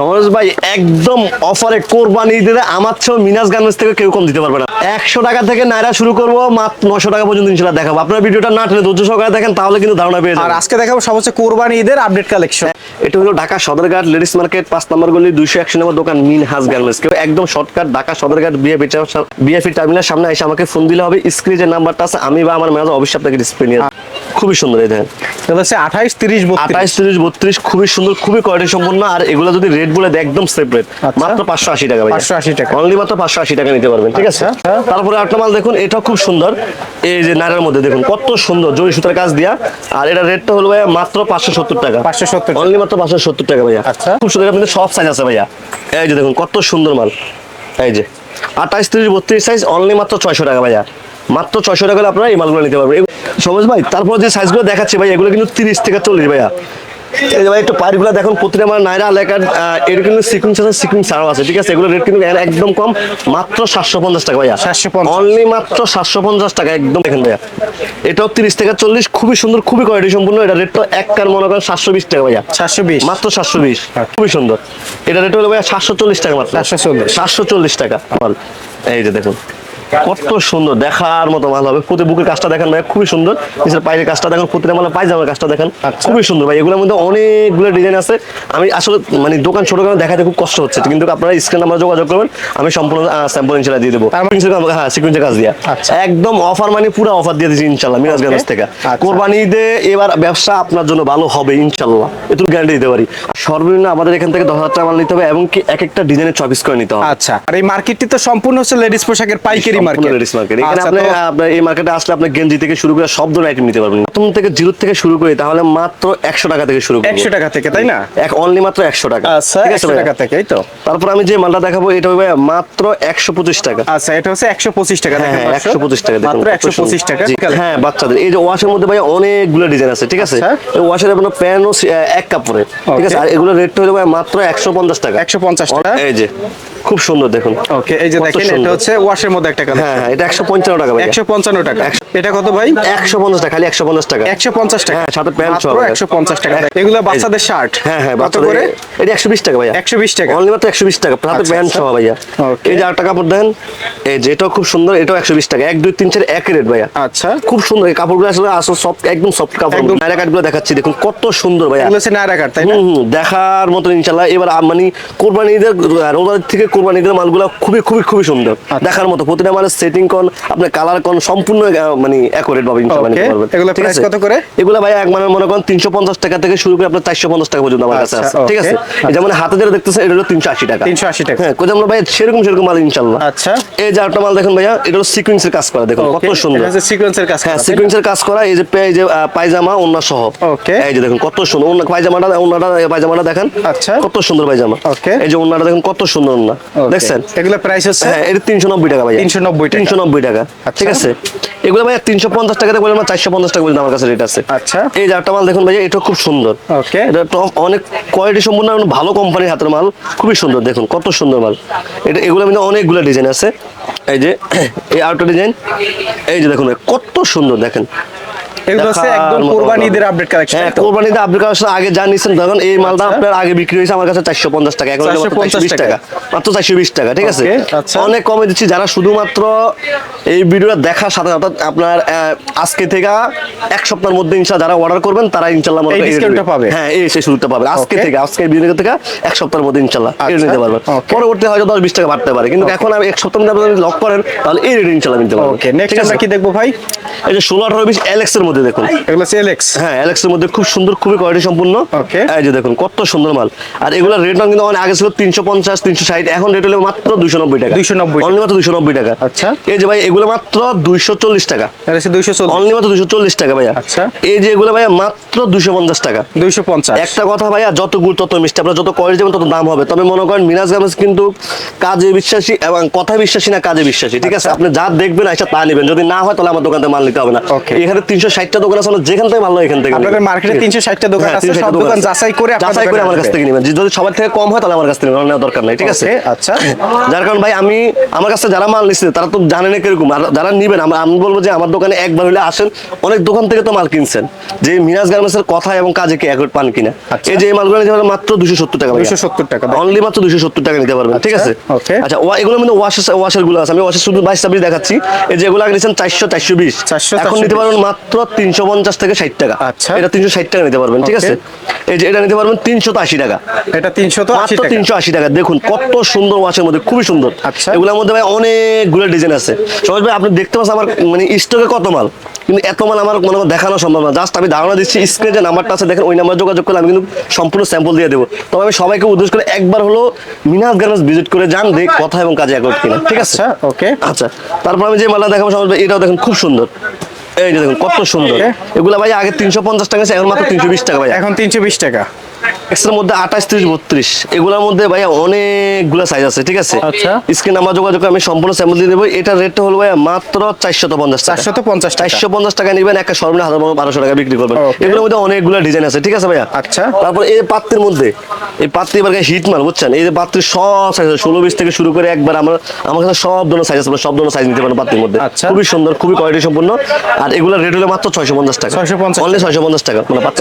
সমাজ ভাই একদম অফারে কোরবানি দিলে আমার চেয়েও মিনাস গার্মেন্টস থেকে কেউ কম দিতে পারবে না। একশো টাকা থেকে নাইরা শুরু করব মাত্র নশো টাকা পর্যন্ত ইনশাল্লাহ দেখাবো। আপনার ভিডিওটা না টেনে ধৈর্য সহকারে দেখেন তাহলে কিন্তু ধারণা পেয়ে আর আজকে দেখাবো সব হচ্ছে কোরবানি ঈদের আপডেট কালেকশন এটা হলো ঢাকা সদরঘাট লেডিস মার্কেট পাঁচ নম্বর গলি দুইশো একশো নম্বর দোকান মিন হাজ গার্মেন্টস। কেউ একদম শর্টকাট ঢাকা সদরঘাট বিএফি বিএফি টার্মিনাল সামনে এসে আমাকে ফোন দিলে হবে। স্ক্রিনে যে নাম্বারটা আছে আমি বা আমার ম্যানেজার অবশ্যই আপনাকে ডিসপ্লে নিয়ে খুবই সুন্দর এই দেখেন। হচ্ছে আঠাইশ তিরিশ আঠাইশ তিরিশ বত্রিশ খুবই সুন্দর খুবই কোয়ালিটি সম্পন্ন আর এগুলো যদি রেট বলে একদম সেফ রেট আচ্ছা। মাত্র পাঁচশো আশি টাকা 580 টাকা। অনলি মাত্র পাঁচশো আশি টাকা নিতে পারবেন ঠিক আছে? আচ্ছা। তারপরে একটা মাল দেখুন এটা খুব সুন্দর। এই যে নাইরার মধ্যে দেখুন কত সুন্দর জরি সুতার কাজ দিয়া। আর এটা রেটটা হলো ভাইয়া মাত্র পাঁচশো সত্তর টাকা। 570 অনলি মাত্র পাঁচশো সত্তর টাকা ভাইয়া। আচ্ছা। খুব সুন্দর আপনাদের সব সাইজ আছে ভাইয়া। এই যে দেখুন কত সুন্দর মাল। এই যে। আঠাইশ তিরিশ বত্রিশ সাইজ অনলি মাত্র ছয়শো টাকা ভাইয়া। মাত্র ছয়শো টাকা আপনারা এই মালগুলো নিতে পারবেন। সমাজ ভাই তারপর যে সাইজগুলো দেখাচ্ছি ভাই এগুলো কিন্তু তিরিশ থেকে চল্লিশ ভাইয়া। এই ভাই একটু পাইপগুলো দেখুন প্রতিটা আমার নাইরা এলাকার এর কিন্তু সিকুইন্স আছে সিকুইন্স ছাড়াও আছে ঠিক আছে? এগুলো রেট কিন্তু একদম কম মাত্র সাতশো পঞ্চাশ টাকা ভাইয়া। 750 অনলি মাত্র সাতশো পঞ্চাশ টাকা একদম দেখেন ভাইয়া। এটাও তিরিশ থেকে চল্লিশ খুবই সুন্দর খুবই কোয়ালিটি সম্পূর্ণ এটা রেটটা এক কার মনে করেন সাতশো বিশ টাকা ভাইয়া। সাতশো বিশ। মাত্র সাতশো বিশ খুবই সুন্দর। এটা রেট হলো ভাইয়া সাতশো চল্লিশ টাকা মাত্র। 740 সাতশো চল্লিশ টাকা এই যে দেখুন। কত সুন্দর দেখার মতো মাল হবে। প্রতি বুকের কাজটা দেখেন ভাই খুবই সুন্দর। নিচের পায়ের কাজটা দেখেন প্রতিটা মালের পায়জামার কাজটা দেখেন আচ্ছা। খুবই সুন্দর ভাই। এগুলোর মধ্যে অনেকগুলো ডিজাইন আছে। আমি আসলে মানে দোকান ছোট কারণে দেখাতে খুব কষ্ট হচ্ছে। কিন্তু আপনারা স্ক্রিন নাম্বার যোগাযোগ করবেন আমি সম্পূর্ণ স্যাম্পল ইনশাল্লাহ দিয়ে দেবো। মানে- হ্যাঁ সিকুয়েন্সের কাজ দিয়া। আচ্ছা। একদম অফার মানে পুরো অফার দিয়ে দিচ্ছি ইনশাল্লাহ মিরাজ গার্মেন্টস থেকে। আচ্ছা। কোরবানি ঈদে এবার ব্যবসা আপনার জন্য ভালো হবে ইনশাল্লাহ। এটুকু গ্যারান্টি দিতে পারি। সর্বনিম্ন আমাদের এখান থেকে দশ হাজার টাকা মাল নিতে হবে এবং কি এক একটা ডিজাইনের চয়েস করে নিতে হবে। আচ্ছা। আর এই মার্কেটটি তো সম্পূর্ণ হচ্ছে লেডিস পোশাকের পাইকারি মার্কেট লেডিস মার্কেট এখানে আচ্ছা, আপনি আপনার এই মার্কেটে আসলে আপনি গেঞ্জি থেকে শুরু করে সব ধরনের আইটেম নিতে পারবেন। প্রথম থেকে জিরো থেকে শুরু করি তাহলে মাত্র একশো টাকা থেকে শুরু করব। 100 টাকা থেকে, তাই না? এক অনলি মাত্র একশো টাকা। আচ্ছা ঠিক আছে একশো ভাইয়া? টাকা থেকে এই তো। তারপর আমি যে মালটা দেখাবো এটা হবে মাত্র একশো পঁচিশ টাকা। আচ্ছা এটা হচ্ছে একশো পঁচিশ টাকা হ্যাঁ দেখেন একশো পঁচিশ টাকা দেখুন, মাত্র। টাকা হ্যাঁ বাচ্চাদের। এই যে ওয়াশের মধ্যে ভাই অনেকগুলো ডিজাইন আছে ঠিক আছে? আচ্ছা। এই ওয়াশের আপনার প্যান্টও এক কাপড়ে ঠিক আছে? আর এগুলো রেটটা হলো ভাই মাত্র একশো পঞ্চাশ টাকা। একশো পঞ্চাশ টাকা। এই যে খুব সুন্দর দেখুন। ওকে এই যে দেখেন এটা হচ্ছে ওয়াশের মধ্যে একটা কালার হ্যাঁ হ্যাঁ এটা একশো পঞ্চান্ন টাকা ভাই একশো পঞ্চান্ন টাকা। এটা কত ভাই? একশো পঞ্চাশ টাকা খালি একশো পঞ্চাশ টাকা। একশো পঞ্চাশ টাকা। হ্যাঁ, সাথে প্যান্ট সহ। একশো পঞ্চাশ টাকা। এগুলো বাচ্চাদের শার্ট হ্যাঁ হ্যাঁ কত করে? এটা একশো বিশ টাকা ভাইয়া। একশো বিশ টাকা। অনলি মাত্র একশো বিশ টাকা। সাথে আচ্ছা, প্যান্ট আচ্ছা। সহ ভাইয়া। Okay. এই যে আটটা কাপড় দেন এই যে এটাও খুব সুন্দর এটাও একশো বিশ টাকা। এক দুই তিন চার এক রেট ভাইয়া। আচ্ছা। খুব সুন্দর। এই কাপড়গুলো আসলে আসল সফট একদম সফট কাপড়। একদম। নাইরা কাটগুলো দেখাচ্ছি দেখুন কত সুন্দর ভাইয়া। এগুলো হচ্ছে নায়রা কাট তাই না? হুম, দেখার মতো ইনশাল্লাহ। এবার মানে কোরবানি ঈদের রোজার থেকে কোরবানি ঈদের মালগুলো খুবই খুবই খুবই সুন্দর। দেখার মতো প্রতিটা মালের সেটিং কোন আপনার কালার কোন সম্পূর্ণ মানে অ্যাকুরেট নিতে পারবেন। এগুলো কত করে? এগুলো ভাই এক মানে মনে করেন তিনশো পঞ্চাশ টাকা থেকে শুরু করে আপনার চারশো পঞ্চাশ টাকা পর্যন্ত আমার কাছে আচ্ছা, আছে। ঠিক আছে? যেমন হাতে যেটা দেখতেছে এটা হলো তিনশো আশি টাকা। 380 টাকা। হ্যাঁ আমরা ভাই সেরকম সেরকম মাল ইনশাল্লাহ আচ্ছা। এই যে একটা মাল দেখুন ভাইয়া এটা হলো সিকুয়েন্সের কাজ করা দেখুন কত সুন্দর। এটা সিকোয়েন্সের কাজ হ্যাঁ? সিকুয়েন্সের কাজ করা এই যে এই যে পায়জামা ওন্না সহ। Okay. এই যে দেখুন কত সুন্দর ওন্না পায়জামাটা ওন্নাটা পায়জামাটা দেখেন। আচ্ছা। কত সুন্দর পায়জামা। Okay. এই যে ওন্নাটা দেখুন কত সুন্দর ওন্না দেখছেন? এগুলো প্রাইস হচ্ছে হ্যাঁ এটা তিনশো নব্বই টাকা ভাই 390 টাকা। তিনশো নব্বই টাকা আচ্ছা। ঠিক আছে? এগুলো ভাই তিনশো পঞ্চাশ টাকাতে বললাম না চারশো পঞ্চাশ টাকা পর্যন্ত আমার কাছে রেট আছে। আচ্ছা। এই একটা মাল দেখুন ভাই এটা খুব সুন্দর। Okay. এটা টপ অনেক কোয়ালিটি সম্পূর্ণ ভালো কোম্পানির হাতের মাল খুবই সুন্দর দেখুন কত সুন্দর মাল। এটা এগুলো কিন্তু অনেকগুলো ডিজাইন আছে। এই যে এই আউটার ডিজাইন এই যে দেখুন কত সুন্দর দেখেন। এগুলো হচ্ছে একদম মতো কোরবানি ঈদের আপডেট কালেকশন হ্যাঁ আগে এই মালটা আচ্ছা। আপনার আগে বিক্রি হয়েছে আমার কাছে চারশো পঞ্চাশ টাকা এখন 450 টাকা। মাত্র চারশো বিশ টাকা ঠিক আছে? আচ্ছা। অনেক কমে দিচ্ছি যারা শুধুমাত্র এই ভিডিওটা দেখার সাথে সাথে আপনার আজকে থেকে এক সপ্তাহের মধ্যে যারা অর্ডার করবেন তারা এই পাবে? হ্যাঁ এই সেই শুরুটা পাবে। আজকে. থেকে আজকে ভিডিও থেকে এক সপ্তাহের মধ্যে ইনশাল্লাহ আচ্ছা, নিতে পারবেন। পরবর্তী হয়তো দশ বিশ টাকা বাড়তে পারে কিন্তু এখন আমি এক সপ্তাহ মধ্যে আপনি লক করেন তাহলে এই রেট ইনশাল্লাহ নিতে পারবেন ওকে নেক্সট ঠিক আছে? আমরা কি দেখব ভাই? এই যে ষোলো আঠারো বিশ এলেক্স এর মধ্যে দেখুন। এগুলো হচ্ছে এলেক্স হ্যাঁ অ্যালেক্সের মধ্যে খুব সুন্দর খুবই কোয়ালিটি সম্পূর্ণ। Okay. এই যে দেখুন কত সুন্দর মাল। আর এগুলো রেট কিন্তু অনেক আগে ছিল তিনশো পঞ্চাশ তিনশো ষাট এখন রেট হলো মাত্র দুইশো নব্বই টাকা। 290 অনলি মাত্র দুইশো নব্বই টাকা। আচ্ছা। এই যে ভাই এগুলো মাত্র দুইশো চল্লিশ টাকা। এটা হচ্ছে দুইশো চল্লিশ। অনলি মাত্র দুইশো চল্লিশ টাকা ভাইয়া। আচ্ছা। এই যে এগুলো ভাইয়া মাত্র দুইশো পঞ্চাশ টাকা। দুইশো পঞ্চাশ। একটা কথা ভাইয়া যত গুড় তত মিষ্টি। আপনার যত কোয়ালিটি যাবেন তত দাম হবে। তবে মনে করেন মিনাজ গার্মেন্টস কিন্তু কাজে বিশ্বাসী এবং কথা বিশ্বাসী না কাজে বিশ্বাসী। ঠিক আছে? আচ্ছা। আপনি যা দেখবেন আইসা তা নেবেন। যদি না হয় তাহলে আমার দোকানে মাল নিতে হবে না. এখানে তিনশো ষাটটা দোকান আছে যেখান থেকে এখান থেকে আপনাদের মার্কেটে ঠিক আছে? 360 টা দোকান হ্যাঁ, আছে, সব দোকান যাচাই করে যাচাই করে আমার কাছ থেকে নেবেন। যদি সবার থেকে কম হয় তাহলে আমার কাছ থেকে নেওয়ার দরকার নেই ঠিক আছে? আচ্ছা। যার কারণ ভাই আমি আমার কাছে যারা মাল নিচ্ছে তারা তো জানে না কীরকম। আর যারা নিবেন আমি বলব যে আমার দোকানে একবার হলে আসেন অনেক দোকান থেকে তো মাল কিনছেন। যে মিরাজ গার্মেন্টসের কথা এবং কাজে কি একট পান কিনা। আচ্ছা। এই যে মালগুলো নিতে মাত্র দুশো সত্তর টাকা 270 টাকা, অনলি মাত্র দুশো সত্তর টাকা নিতে পারবেন ঠিক আছে? আচ্ছা। আচ্ছা ওয়া- এগুলোর মধ্যে ওয়াশ ওয়াশেরগুলো আছে। আমি ওয়াশের শুধু বাইশ ছাব্বিশ দেখাচ্ছি। এই যে এগুলো আগে নিচ্ছেন চারশো চারশো বিশ। 400, এখন নিতে 420 পারবেন মাত্র তিনশো পঞ্চাশ থেকে ষাট টাকা। আচ্ছা। এটা তিনশো ষাট টাকা নিতে পারবেন ঠিক আছে? এই যে এটা নিতে পারবেন তিনশো আশি টাকা। এটা 380 মাত্র টাকা। তিনশো আশি টাকা। দেখুন কত সুন্দর ওয়াচের মধ্যে খুবই সুন্দর। আচ্ছা। এগুলোর মধ্যে ভাই অনেকগুলো ডিজাইন আছে। সহজ ভাই আপনি দেখতে পাচ্ছেন আমার মানে স্টকে কত মাল? কিন্তু এত মাল আমার মনে দেখানো সম্ভব না। জাস্ট আমি ধারণা দিচ্ছি স্ক্রিনে যে নাম্বারটা আছে দেখেন ওই নাম্বার যোগাযোগ করলে আমি কিন্তু সম্পূর্ণ স্যাম্পল দিয়ে দেবো। তবে আমি সবাইকে উদ্দেশ্য করে একবার হলো মিনাজ গার্মেন্টস ভিজিট করে যান দেখ কথা এবং কাজে একট কিনা ঠিক আছে? আচ্ছা ওকে। আচ্ছা তারপর আমি যে মালটা দেখাবো সমাজ এটাও দেখেন খুব সুন্দর। এই দেখুন কত সুন্দর. এগুলা ভাই আগে তিনশো পঞ্চাশ টাকা এখন মাত্র তিনশো বিশ টাকা ভাই। এখন 320 টাকা। এক্সের মধ্যে আঠাশ ত্রিশ বত্রিশ। এগুলোর মধ্যে ভাইয়া অনেকগুলো সাইজ আছে ঠিক আছে? আচ্ছা। স্ক্রিন নাম্বার যোগাযোগ আমি সম্পূর্ণ স্যাম্পল দিয়ে দেবো। এটার রেটটা হলো ভাইয়া মাত্র চারশত পঞ্চাশ 450 টাকা। চারশো পঞ্চাশ টাকা নিবেন একটা সর্বনিম্ন হাজার বারোশো টাকা বিক্রি করবেন। এগুলোর মধ্যে অনেকগুলো ডিজাইন আছে ঠিক আছে ভাইয়া? আচ্ছা। তারপর এই পাত্রের মধ্যে এই পাত্রে এবার হিট মাল বুঝছেন? এই যে পাত্রের সব সাইজ আছে ষোলো বিশ থেকে শুরু করে একবার আমরা আমার কাছে সব ধরনের সাইজ আছে সব ধরনের সাইজ নিতে পারেন পাত্রের মধ্যে। আচ্ছা। খুবই সুন্দর খুবই কোয়ালিটি সম্পূর্ণ। আর এগুলোর রেট হলো মাত্র ছয়শো পঞ্চাশ টাকা। 650 অনলি ছয়শো পঞ্চাশ টাকা। মানে পাত্র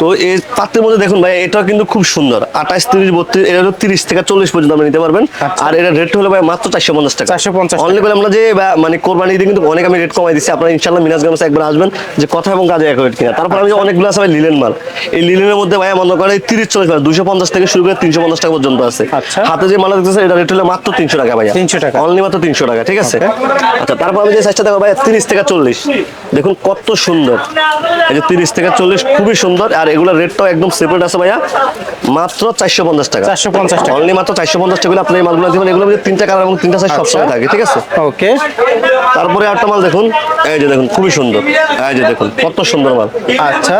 তো এই পাত্রের মধ্যে দেখুন ভাই এটাও কিন্তু খুব সুন্দর। আঠাশ তিরিশ বত্রিশ এটা হলো তিরিশ থেকে চল্লিশ পর্যন্ত আপনি নিতে পারবেন। আচ্ছা। আর এটা রেট হলো ভাই মাত্র চারশো পঞ্চাশ টাকা। 450 অনলি করে আমরা যে মানে কোরবানি দিয়ে কিন্তু অনেক আমি রেট কমাই দিচ্ছি আপনারা ইনশাল্লাহ মিনাজ গামস একবার আসবেন যে কথা এবং কাজে এক রেট কিনা। তারপর আমি অনেকগুলো আছে ভাই লিলেন মাল। এই লিলেনের মধ্যে ভাই মনে করে তিরিশ চল্লিশ দুশো পঞ্চাশ থেকে শুরু করে তিনশো পঞ্চাশ টাকা পর্যন্ত আছে। আচ্ছা। হাতে যে মাল দেখতেছে এটা রেট হলো মাত্র তিনশো টাকা ভাই 300 টাকা। অনলি মাত্র তিনশো টাকা ঠিক আছে? আচ্ছা তারপর আমি যে সাইজটা দেখো ভাই তিরিশ থেকে চল্লিশ। দেখুন কত সুন্দর। এই যে তিরিশ থেকে চল্লিশ খুবই সুন্দর আর এগুলোর রেটটাও একদম সেপারেট আছে ভাইয়া। মাত্র চারশো পঞ্চাশ টাকা। 450 টাকা। অনলি মাত্র চারশো পঞ্চাশ টাকা। আপনি এই মালগুলো দিবেন এগুলো তিনটা কালার এবং তিনটা সাইজ সবসময় থাকে ঠিক আছে? ওকে তারপরে একটা মাল দেখুন। এই যে দেখুন খুবই সুন্দর। এই যে দেখুন কত সুন্দর মাল। আচ্ছা।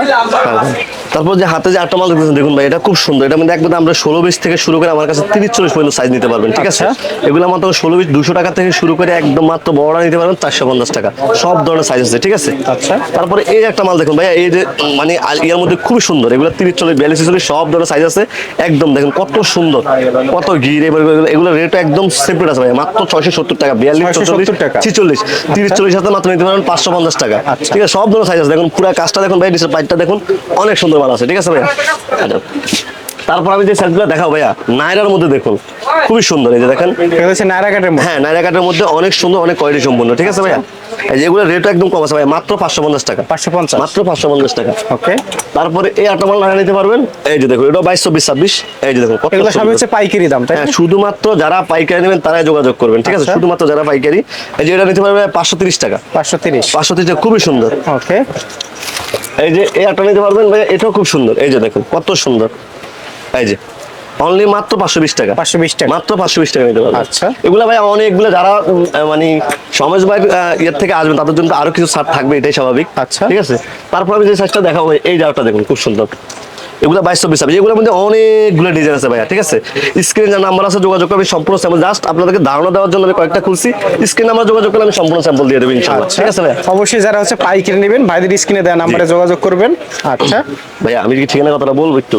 তারপর যে হাতে যে আটটা মাল দেখতেছেন দেখুন ভাই এটা খুব সুন্দর। এটা মধ্যে একদম আমরা ষোলো বিশ থেকে শুরু করে আমার কাছে তিরিশ চল্লিশ পর্যন্ত সাইজ নিতে পারবেন ঠিক আছে? আচ্ছা। এগুলো মাত্র ষোলো বিশ দুশো টাকা থেকে শুরু করে একদম মাত্র বড় নিতে পারবেন চারশো পঞ্চাশ টাকা। সব ধরনের সাইজ আছে ঠিক আছে? আচ্ছা। তারপরে এই একটা মাল দেখুন ভাইয়া এই যে মানে এর মধ্যে খুবই সুন্দর। এগুলো তিরিশ চল্লিশ বিয়াল্লিশ চল্লিশ সব ধরনের সাইজ আছে। একদম দেখেন কত সুন্দর কত গির এবার এগুলো- রেট একদম সেপারেট আছে ভাই মাত্র ছয়শো সত্তর টাকা বিয়াল্লিশ চল্লিশ টাকা। ছিচল্লিশ তিরিশ চল্লিশ হাজার মাত্র নিতে পারেন পাঁচশো পঞ্চাশ টাকা। আচ্ছা। ঠিক আছে সব ধরনের সাইজ আছে। দেখুন পুরো কাজটা দেখুন ভাই নিচের পাইপটা দেখুন অনেক সুন্দর মাল আছে। ঠিক আছে ভাই আচ্ছা। তারপর আমি যে সাইজগুলো দেখাবো ভাইয়া নায়রার মধ্যে দেখুন খুবই সুন্দর এই যে দেখেন। এটা হচ্ছে নায়রা কাটের মধ্যে। হ্যাঁ নাইরা কাটের মধ্যে অনেক সুন্দর অনেক কোয়ালিটি সম্পূর্ণ ঠিক আছে ভাইয়া? এই যে এগুলো রেট একদম কম আছে ভাই মাত্র পাঁচশো পঞ্চাশ টাকা। 550 মাত্র পাঁচশো পঞ্চাশ টাকা। ওকে। তারপরে এই আটটা মাল নাইরা নিতে পারবেন এই যে দেখুন এটা বাইশ চব্বিশ ছাব্বিশ এই যে দেখুন কত এগুলো সব হচ্ছে পাইকারি দাম তাই? হ্যাঁ শুধুমাত্র যারা পাইকারি নেবেন তারাই যোগাযোগ করবেন ঠিক আছে? আচ্ছা। শুধুমাত্র যারা পাইকারি এই যে এটা নিতে পারবে পাঁচশো তিরিশ টাকা। 530 পাঁচশো তিরিশ খুবই সুন্দর। ওকে। এই যে এই একটা নিতে পারবেন ভাই এটাও খুব সুন্দর এই যে দেখুন কত সুন্দর। এই যে অনলি মাত্র পাঁচশো বিশ টাকা। 520 টাকা। মাত্র পাঁচশো বিশ টাকা নিতে পারবেন। আচ্ছা। এগুলো ভাই অনেকগুলো যারা মানে সমাজ ভাই ইয়ের থেকে আসবেন তাদের জন্য আরও কিছু ছাড় থাকবে এটাই স্বাভাবিক। আচ্ছা। ঠিক আছে? তারপর আমি যে সাইজটা দেখাবো এই জায়গাটা দেখুন খুব সুন্দর। এগুলো বাইশ চব্বিশ ছাব্বিশ এগুলোর মধ্যে অনেকগুলো ডিজাইন আছে ভাইয়া ঠিক আছে? স্ক্রিনে যা নাম্বার আছে যোগাযোগ আমি সম্পূর্ণ স্যাম্পল জাস্ট আপনাদেরকে ধারণা দেওয়ার জন্য আমি কয়েকটা খুলছি। স্ক্রিন নাম্বার যোগাযোগ করলে আমি সম্পূর্ণ স্যাম্পল দিয়ে দেবো ইনশাল্লাহ আচ্ছা। ঠিক আছে ভাইয়া? অবশ্যই যারা হচ্ছে পাইকারি নেবেন ভাইদের স্ক্রিনে দেওয়া নাম্বারে যোগাযোগ করবেন। আচ্ছা। ভাইয়া আমি কি ঠিকানা কথাটা বলব একটু?